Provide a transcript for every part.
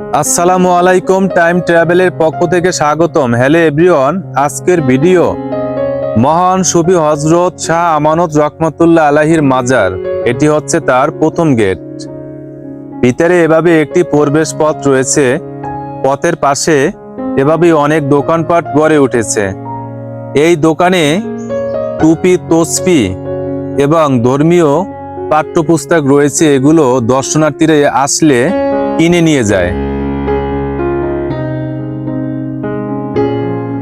আসসালামু আলাইকুম টাইম ট্রাভেলের পক্ষ থেকে স্বাগতম। হ্যালো এভরিওয়ান, আজকের ভিডিও। মহান সুফি হজরত শাহ আমানত রহমতুল্লাহ আলাহির মাজার। এটি হচ্ছে তার প্রথম গেট। ভিতরে এভাবে একটি প্রবেশ পথ রয়েছে। পথের পাশে এভাবে অনেক দোকানপাট গড়ে উঠেছে। এই দোকানে টুপি তসপি এবং ধর্মীয় পাঠ্যপুস্তক রয়েছে। এগুলো দর্শনার্থীরা আসলে কিনে নিয়ে যায়।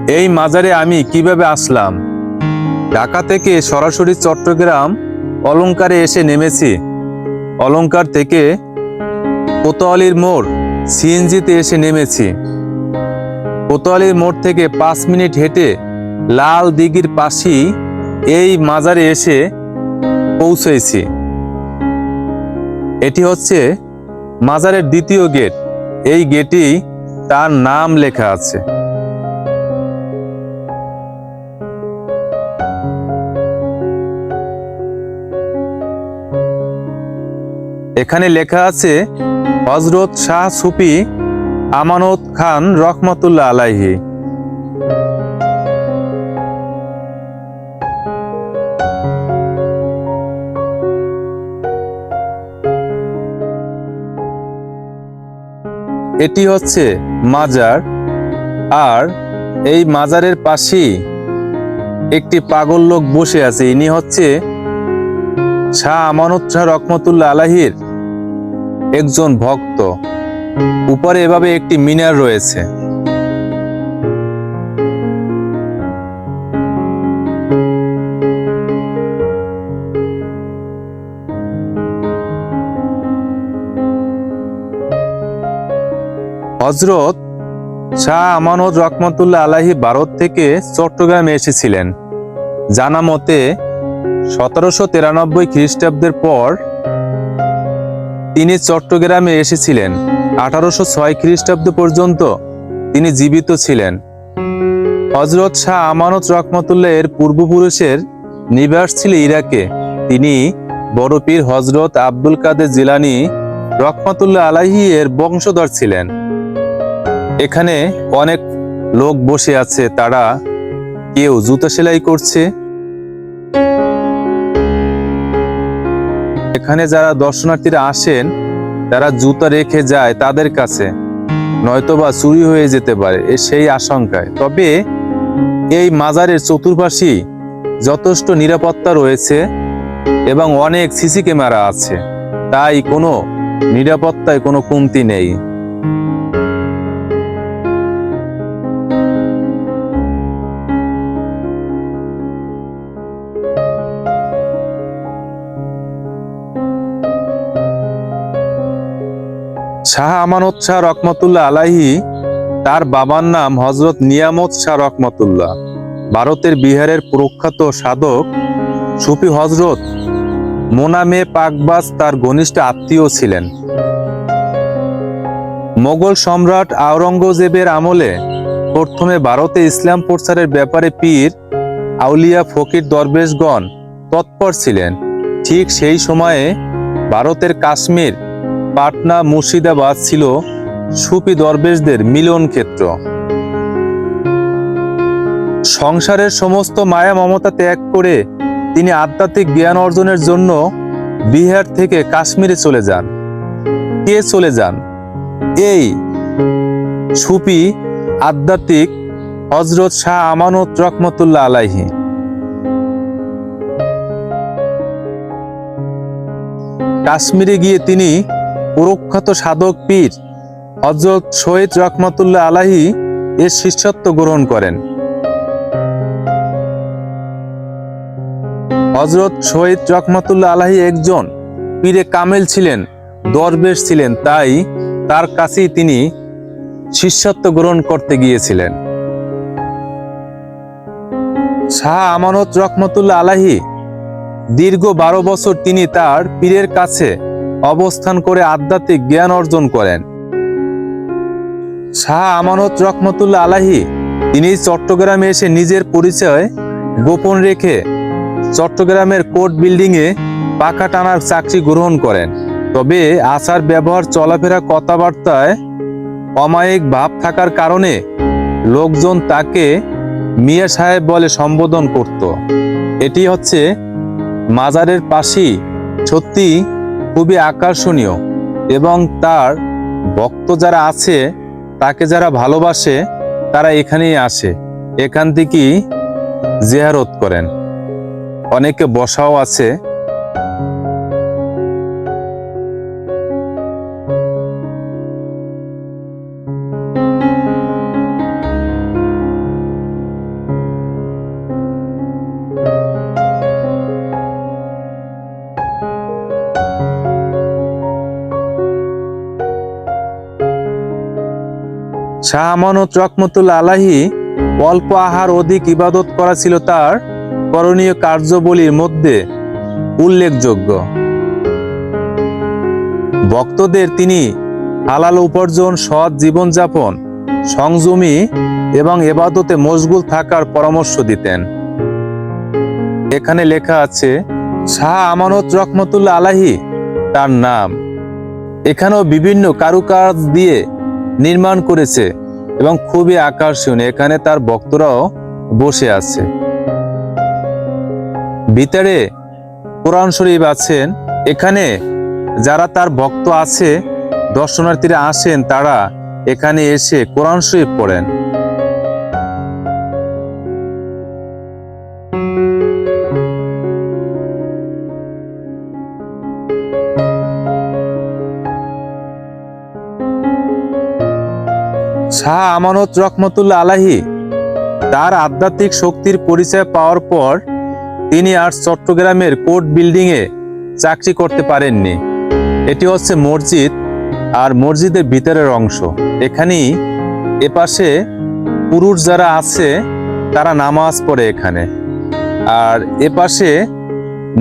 এই মাজারে আমি কীভাবে আসলাম? ঢাকা থেকে সরাসরি চট্টগ্রাম অলংকারে এসে নেমেছি। অলংকার থেকে কোতোয়ালির মোড় সিএনজিতে এসে নেমেছি। কোতোয়ালির মোড় থেকে পাঁচ মিনিট হেঁটে লাল দিঘির পাশেই এই মাজারে এসে পৌঁছেছি। এটি হচ্ছে মাজারের দ্বিতীয় গেট। এই গেটেই তার নাম লেখা আছে। এখানে লেখা আছে হজরত শাহ সুফি আমানত খান রহমতুল্লাহ আলাইহি। এটি হচ্ছে মাজার। আর এই মাজারের পাশেই একটি পাগল লোক বসে আছে, ইনি হচ্ছে শাহ আমানত শাহ রহমতুল্লাহ আলাহির একজন ভক্ত। উপরে এভাবে একটি মিনার রয়েছে। হজরত শাহ আমানত রহমতুল্লাহ আলাহি ভারত থেকে চট্টগ্রামে এসেছিলেন। জানা মতে সতেরোশো তিরানব্বই খ্রিস্টাব্দের পর তিনি চট্টগ্রামে এসেছিলেন। আঠারোশো ছয় খ্রিস্টাব্দ পর্যন্ত তিনি জীবিত ছিলেন। হজরত শাহ আমানত রহমতুল্লাহ এর পূর্বপুরুষের নিবাস ছিল ইরাকে। তিনি বড় পীর হজরত আব্দুল কাদের জিলানি রহমতুল্লাহ আলাহি এর বংশধর ছিলেন। এখানে অনেক লোক বসে আছে, তারা কেউ জুতা সেলাই করছে এখানে যারা দর্শনার্থীরা আসেন, তারা জুতা রেখে যায় তাদের কাছে, নয়তোবা চুরি হয়ে যেতে পারে সেই আশঙ্কায়। তবে এই মাজারের চতুর্পাশে যথেষ্ট নিরাপত্তা রয়েছে এবং অনেক সিসি ক্যামেরা আছে, তাই কোনো নিরাপত্তায় কোনো কমতি নেই। শাহ আমানত শাহ রহমতুল্লাহ আলাহি তার বাবার নাম হজরত নিয়ামত শাহ রকমতুল্লাহ ভারতের বিহারের প্রখ্যাত সাধক, সুফি হজরত মোনামে পাকবাজ তার ঘনিষ্ঠ আত্মীয় ছিলেন। মোগল সম্রাট আওরঙ্গজেবের আমলে প্রথমে ভারতে ইসলাম প্রচারের ব্যাপারে পীর আউলিয়া ফকির দরবেশগণ তৎপর ছিলেন। ঠিক সেই সময়ে ভারতের কাশ্মীর পাটনা মুর্শিদাবাদ ছিল সুফি দরবেশদের মিলন ক্ষেত্র। সংসারের সমস্ত মায়া মমতা ত্যাগ করে তিনি আধ্যাত্মিক জ্ঞান অর্জনের জন্য বিহার থেকে কাশ্মীরে চলে যান। কে চলে যান? এই সুফি আধ্যাত্মিক হজরত শাহ আমানত রহমতুল্লাহ আলাইহি। কাশ্মীরে গিয়ে তিনি প্রখ্যাত সাধক পীর হজরত শহীদ রহমতুল্লাহ আলাহি এর শিষ্যত্ব গ্রহণ করেন। হজরত শহীদ রহমতুল্লাহ আলাহি একজন পীরে কামেল ছিলেন, দরবেশ ছিলেন, তাই তার কাছেই তিনি শিষ্যত্ব গ্রহণ করতে গিয়েছিলেন। শাহ আমানত রহমতুল্লাহ আলাহি দীর্ঘ বারো বছর তিনি তার পীরের কাছে অবস্থান করে আধ্যাত্মিক জ্ঞান অর্জন করেন। শাহ আমানত রহমতুল্লাহ আলাহি, তিনি চট্টগ্রামে এসে নিজের পরিচয় গোপন রেখে চট্টগ্রামের কোর্ট বিল্ডিংয়ে পাকা টানার চাকরি গ্রহণ করেন। তবে আচার ব্যবহার, চলাফেরা, কথাবার্তায় অমায়িক ভাব থাকার কারণে লোকজন তাকে মিয়া সাহেব বলে সম্বোধন করত। এটি হচ্ছে মাজারের পাশেই সত্যি খুবই আকর্ষণীয় এবং তার ভক্ত যারা আছে, তাকে যারা ভালোবাসে, তারা এখানেই আসে। এখান থেকেই জেহারত করেন। অনেকে বসাও আছে। শাহ আমানত রহমতুল্লা আলাহি অল্প আহার অধিক ইবাদত করা ছিল তার করণীয় কার্যবলীর মধ্যে উল্লেখযোগ্য। ভক্তদের তিনি হালাল উপার্জন, সৎ জীবনযাপন, সংযমী এবং এবাদতে মশগুল থাকার পরামর্শ দিতেন। এখানে লেখা আছে শাহ আমানত রহমতুল্লা আলাহি তার নাম। এখানেও বিভিন্ন কারুকাজ দিয়ে নির্মাণ করেছে এবং খুবই আকর্ষণীয়। এখানে তার ভক্তরাও বসে আছে। ভিতরে কোরআন শরীফ আছেন। এখানে যারা তার ভক্ত আছে, দর্শনার্থীরা আসেন, তারা এখানে এসে কোরআন শরীফ পড়েন। শাহ আমানত রহমতুল্লাহ আলাহি তার আধ্যাত্মিক শক্তির পরিচয় পাওয়ার পর তিনি আর চট্টগ্রামের কোর্ট বিল্ডিং এ চাকরি করতে পারেননি। এটি হচ্ছে মসজিদ আর মসজিদের ভিতরের অংশ। এখানেই এপাশে পুরুষ যারা আছে, তারা নামাজ পড়ে এখানে। আর এপাশে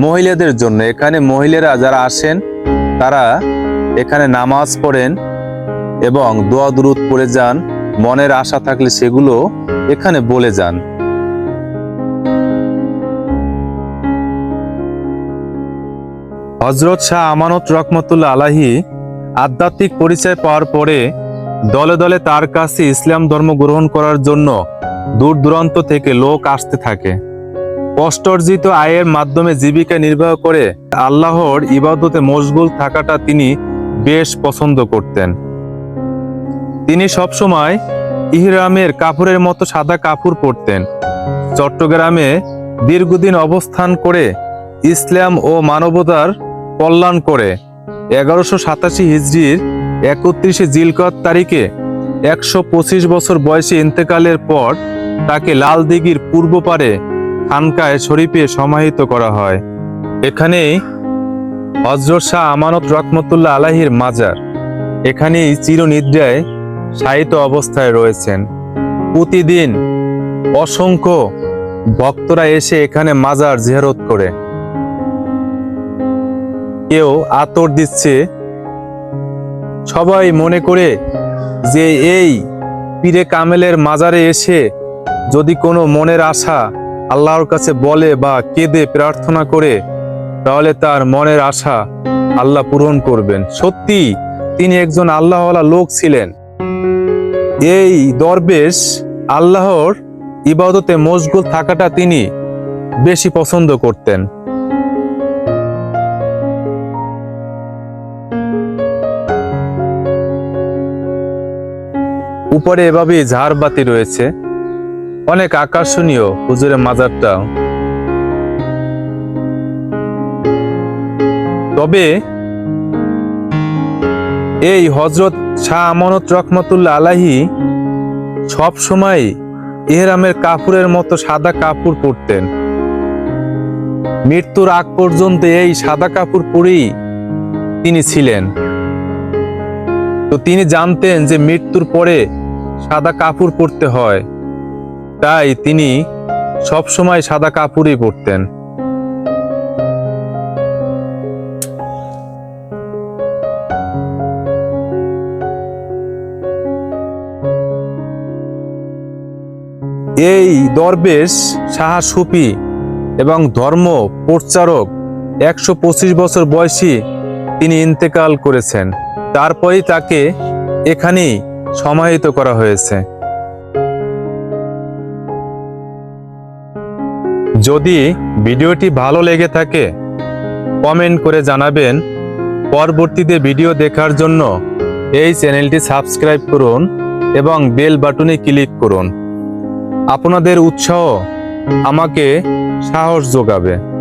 মহিলাদের জন্য, এখানে মহিলারা যারা আসেন, তারা এখানে নামাজ পড়েন। এবং দোয়া দুরুদ পড়ে যান, মনের আশা থাকলে সেগুলো এখানে বলে যান। হজরত শাহ আমানত রহমতুল্লাহ আলাহি আধ্যাত্মিক পরিচয় পাওয়ার পরে দলে দলে তার কাছে ইসলাম ধর্ম গ্রহণ করার জন্য দূর দূরান্ত থেকে লোক আসতে থাকে। কষ্টার্জিত আয়ের মাধ্যমে জীবিকা নির্বাহ করে আল্লাহর ইবাদতে মশগুল থাকাটা তিনি বেশ পছন্দ করতেন। তিনি সবসময় ইহরামের কাপড়ের মতো সাদা কাপড় পরতেন। চট্টগ্রামে দীর্ঘদিন অবস্থান করে ইসলাম ও মানবতার কল্যাণ করে এগারোশো সাতাশি হিজড়ির একত্রিশে জিলকত তারিখে একশো পঁচিশ বছর বয়সে ইন্তেকালের পর তাকে লাল দিঘির পূর্ব পারে খানকায় শরীফে সমাহিত করা হয়। এখানেই হজরত শাহ আমানত রহমতুল্লাহ আলাহির মাজার। এখানেই চিরনিদ্রায় শায়িত অবস্থায় রয়েছেন। প্রতিদিন অসংখ্য ভক্তরা এসে এখানে মাজার জিয়ারত করে। কেউ আতর দিচ্ছে। সবাই মনে করে যে এই পীরে কামেলের মাজারে এসে যদি কোনো মনের আশা আল্লাহর কাছে বলে বা কেঁদে প্রার্থনা করে, তাহলে তার মনের আশা আল্লাহ পূরণ করবেন। সত্যি তিনি একজন আল্লাহওয়ালা লোক ছিলেন। এই দরবেশ আল্লাহর ইবাদতে মশগুল থাকাটা তিনি বেশি পছন্দ করতেন। উপরে এভাবে ঝাড়বাতি রয়েছে। অনেক আকর্ষণীয় হুজুরের মাজারটা তবে এই হজরত শাহ আমানত রহমতুল্লাহ আলাহি সব সময় এহরামের কাপড়ের মতো সাদা কাপড় পরতেন। মৃত্যুর আগ পর্যন্ত এই সাদা কাপড় পরেই তিনি ছিলেন। তো তিনি জানতেন যে মৃত্যুর পরে সাদা কাপড় পরতে হয়। তাই তিনি সবসময় সাদা কাপড়ই পরতেন। এই দরবেশ সাহা সুফি এবং ধর্ম প্রচারক একশো পঁচিশ বছর বয়সী তিনি ইন্তেকাল করেছেন। তারপরেই তাকে এখানেই সমাহিত করা হয়েছে। যদি ভিডিওটি ভালো লেগে থাকে, কমেন্ট করে জানাবেন। পরবর্তীতে ভিডিও দেখার জন্য এই চ্যানেলটি সাবস্ক্রাইব করুন এবং বেল বাটনে ক্লিক করুন। আপনাদের উৎসাহ আমাকে সাহস যোগাবে।